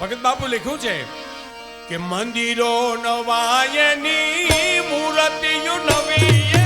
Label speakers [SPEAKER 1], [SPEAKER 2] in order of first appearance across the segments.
[SPEAKER 1] ભગત બાપુ લખ્યું છે કે મંદિરો નવાયની મૂર્તિઓ નવી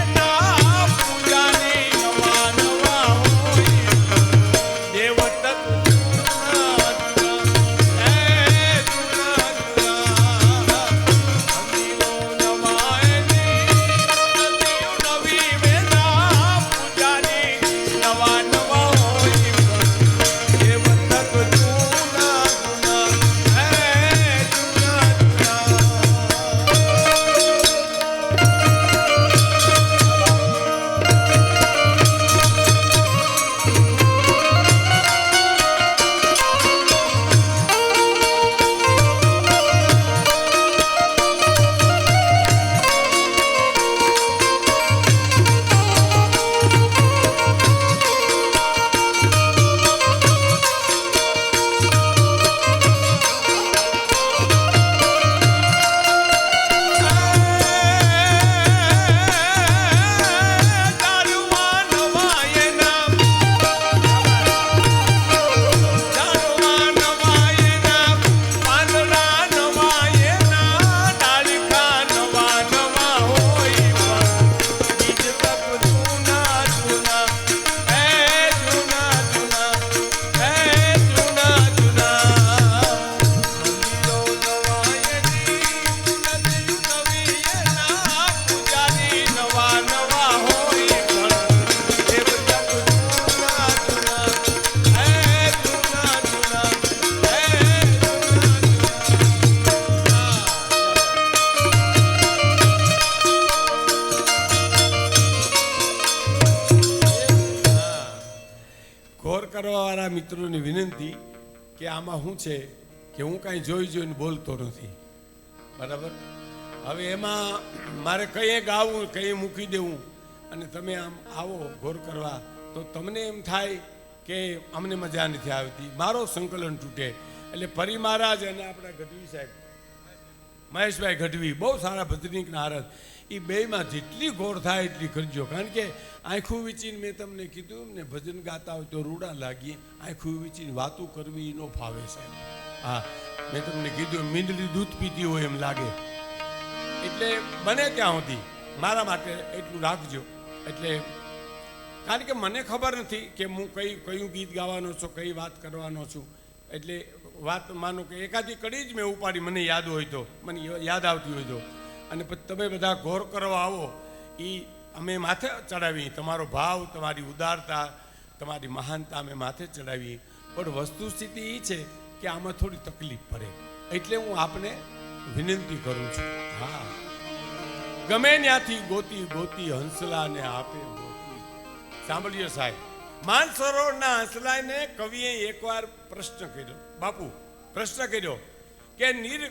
[SPEAKER 1] મિત્રોની વિનંતી કે આમાં શું છે કે હું કાંઈ જોઈ જોઈને બોલતો નથી. બરાબર? હવે એમાં મારે કઈએ ગાવું કઈએ મૂકી દેવું અને તમે આમ આવો ઘોર કરવા, તો તમને એમ થાય કે અમને મજા નથી આવતી. મારો સંકલન તૂટે. એટલે ફરી મહારાજ અને આપણા ગઢવી સાહેબ, મહેશભાઈ ગઢવી, બહુ સારા ભજનીક નારદ એ બેમાં જેટલી ગોળ થાય એટલી કરજો કારણ કે આંખું વીચીને મેં તમને કીધું ને ભજન ગાતા હોય તો રૂડા લાગીએ. આંખું વીચીને વાતું કરવી એનો ફાવે સાહેબ. હા, મેં તમને કીધું મીંદલી દૂધ પીતી હોય એમ લાગે. એટલે બને ત્યાં સુધી. મારા માટે એટલું રાખજો. એટલે કારણ કે મને ખબર નથી કે હું કઈ કયું ગીત ગાવાનો છું, કઈ વાત કરવાનો છું. એટલે વાત માનો કે એકાદી કડી જ મેં ઉપાડી, મને યાદ હોય તો. મને યાદ આવતી હોય તો. અને તમે બધા ઘોર કરવા આવો એ અમે માથે ચડાવી તમારો ભાવ, તમારી ઉદારતા, તમારી મહાનતા અમે માથે ચડાવી પણ વસ્તુ સ્થિતિ એ છે કે આમાં થોડી તકલીફ પડે. એટલે હું આપને વિનંતી કરું છું. હા. ગમે ત્યાંથી ગોતી ગોતી હંસલાને આપે સાંભળ્યો સાહેબ. માનસરોવરના હંસલાને કવિએ એકવાર પ્રશ્ન કર્યો. બાપુ, પ્રશ્ન કર્યો કે નીર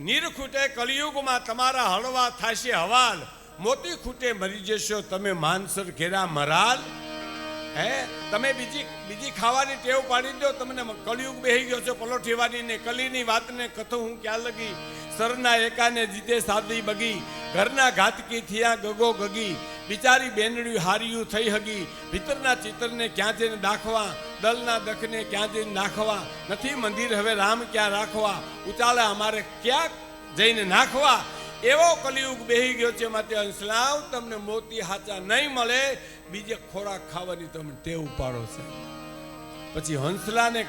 [SPEAKER 1] નીર ખૂટે કલિયુગમાં તમારા હળવા થાશે હવાલ. મોતી ખૂટે મરી જશો તમે માનસર ઘેરા મરાલ. હે, તમે બીજી બીજી ખાવાની ટેવ પાડી દો, તમને કળિયુગ બેહી ગયો છો પલોઠીવાની ને કલીની વાતને કથો હું ક્યાં લગી? સરના એકાને જીતે સાદી બગી. ઘરના ઘાતકી થયા ગગો ગગી. બિચારી બેનડ્યું હાર્યું થઈ હગી. ભીતરના ચિત્રને ક્યાં જઈને દાખવા? દલના દખને ક્યાં જઈને નાખવા? નથી મંદિર હવે રામ ક્યાં રાખવા? ઉતાળા અમારે ક્યાં જઈને નાખવા? એવો કલિયુગ બેહી ગયો છે માટે અંશલાવ તમને મોતી હાચા નહીં મળે, બીજે ખોરાક ખાવાની તમે ટેવ પાડો છે. પછી હંસલાને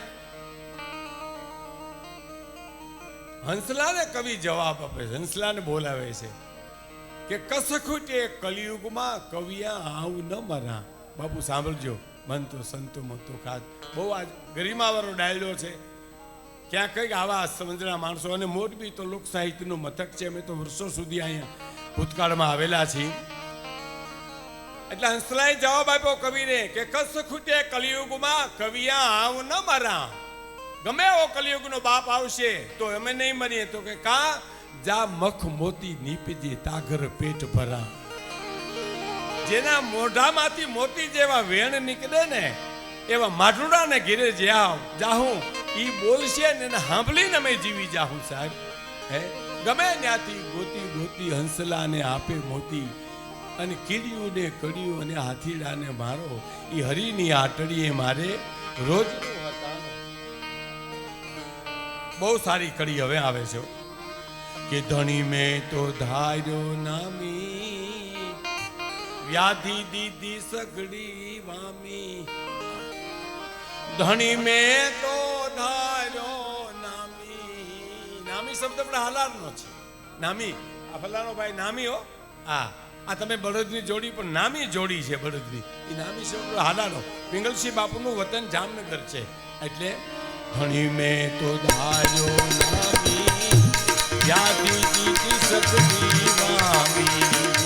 [SPEAKER 1] હંસલાને કવિ જવાબ આપે છે, હંસલાને બોલાવે છે કે કસ ખૂટે કલિયુગમાં કવિયા આવું ન મરા. બાપુ સાંભળજો. મંતો સંતો, મંતો ખાસ બહુ આજ ગરિમાવાળો ડાયલો છે. ક્યાં કંઈક આવા સમજના માણસો અને મોરબી તો લોક સાહિત્યનું મથક છે. અમે તો વર્ષો સુધી અહીંયા ભૂતકાળમાં આવેલા છીએ. એટલે હંસલાએ જવાબ આપ્યો કવિને કે, કસ ખૂટે કલિયુગમાં કવિયા આવ ન મરા. ગમે એવો કલિયુગનો બાપ આવશે તો અમે નહીં મરીએ. તો કે, કા? જા મખ મોતી નીપજે, તાગર પેટ ભરા. જેના મોઢામાંથી મોતી જેવા વેણ નીકળે ને, એવા માઠુડાને ઘેરે જ્યાં જાહું, ઈ બોલશે ને એને સાંભળીને અમે જીવી જાહું સાહેબ. હે? ગમે ત્યાંથી ગોતી ગોતી હંસલાને આપે મોતી, અને કીડિયું ને કડિયું અને હાથીડાને મારો એ હરીની આટડીએ મારે રોજ બહુ સારી કડી હવે આવે છે કે ધણી મેં તો ધાર્યો નામી વ્યાધિ દીધી સગડી વામી. ધણી મે તો ધાર્યો નામી. નામી શબ્દ પણ હાલારનો છે. નામી. આ ફલાનો ભાઈ નામી હો. હા. આ તમે બળદની જોડી, પણ નામી જોડી છે બળદની. એ નામી શબ્દ હાલાનો પિંગલસિંહ બાપુનું વતન જામનગર છે. એટલે ધણી મે તો ધાર્યો નામી. વ્યાધિ દીધી સગડી વામી.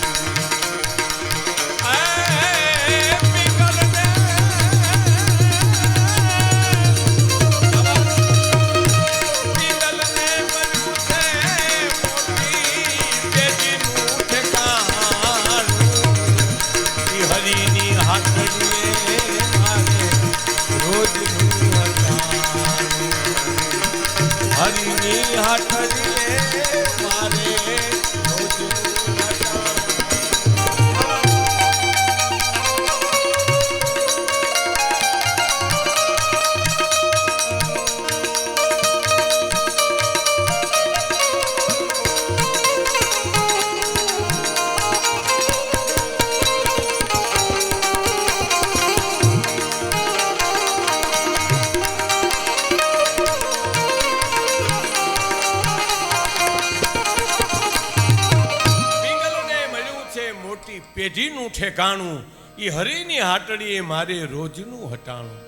[SPEAKER 1] પેઢીનું ઠેકાણું એ હરીની હાટડીએ મારે રોજનું હટાણું.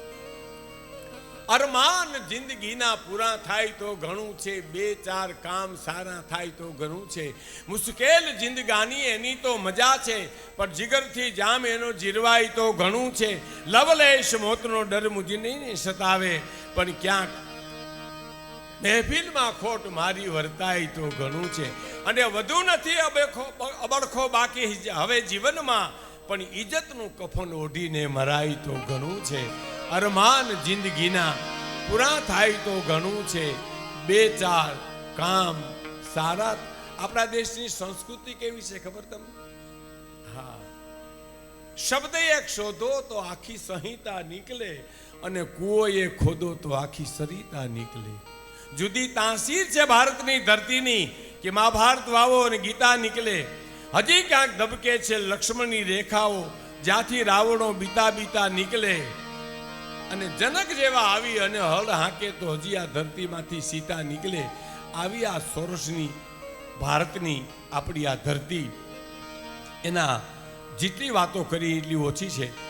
[SPEAKER 1] અરમાન જિંદગીના પૂરા થાય તો ઘણું છે, બે ચાર કામ સારા થાય તો ઘણું છે. મુશ્કેલ જિંદગાની એની તો મજા છે, પણ જીગરથી જામ એનો જીરવાય તો ઘણું છે. લવલેશ મોતનો ડર મુજને સતાવે, પણ ક્યાંક મહેફિલમાં ખોટ મારી વર્તાય તો ઘણું છે. અને વધુ નથી અબેખો અબડખો બાકી હવે જીવનમાં, પણ ઇજ્જતનું કફન ઓઢીને મરાય તો ઘણું છે. અરમાન જિંદગીના પૂરા થાય તો ઘણું છે. બે ચાર કામ સારા આપણા દેશની સંસ્કૃતિ કેવી છે ખબર તમને? હા. શબ્દ એક શોધો તો આખી સંહિતા નીકળે અને કુઓ એ ખોદો તો આખી સરિતા નીકળે. જુદી તાસીર છે ભારતની ધરતીની કે મહાભારત વાવો અને ગીતા નીકળે. હજી ક્યાંક ધબકે છે લક્ષ્મણની રેખાઓ, જ્યાંથી રાવણો બીતા બીતા નીકળે. અને જનક જેવા આવી અને હળ હાંકે તો હજી આ ધરતીમાંથી સીતા નીકળે. આવી આ સોરસની, ભારતની આપણી આ ધરતી. એના જેટલી વાતો કરી એટલી ઓછી છે.